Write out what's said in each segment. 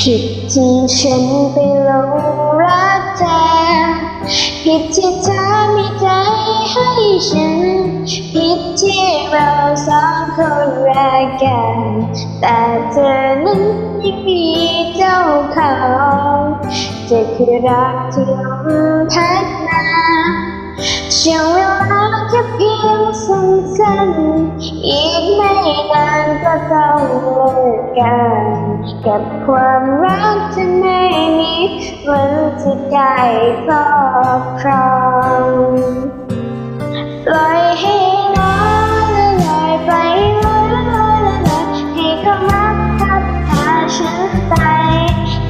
ผิดที่ฉันไปหลงรักเธอ ผิดที่เธอมีใจให้ฉัน ผิดที่เราสองคนรักกัน แต่เธอนั้นยังมีเจ้าของจะคือรักที่ลมพัดมาช่วงเวลาแค่เพียงสั้นๆอีกไม่นานก็ต้องเลิกกัน กับความรักที่ไม่มีวันจะได้ครอบครองปล่อยให้ลอยละลอยไปลอยละลอยละลอยให้ความรักพัดพาฉันไป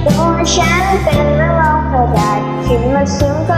ตัวฉันเป็นเรื่องกระดาษขึ้นมาสูงก็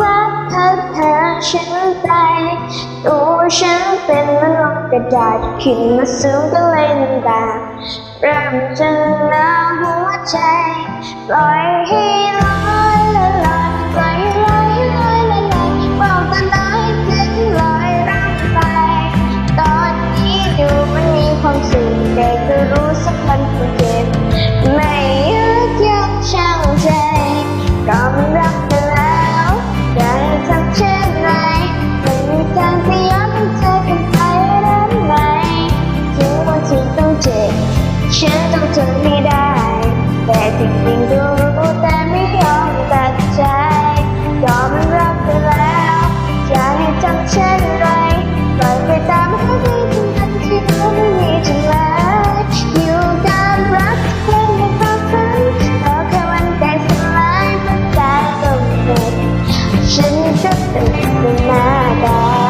ให้เขารักเธอเธอฉันไปตัวฉันเป็นมันลงกระดาษขึ้นมาสูงก็เลยนำตาเริ่มจะหนาวหัวใจ ปล่อยให้ นต้องทนให้ได้ แต่จริงๆก็รู้แต่ไม่ยอมตัดใจก็มันรักไปแล้วอยากให้ทำเช่นไรปล่อยไปตามใหัวใจทั้งทันที่รู้ไม่มีจังเลยอยู่กับรักเพียงในความฝันรอแค่วันแต่สลายเมื่อตายก็หมดฉันก็ตื่นขึ้น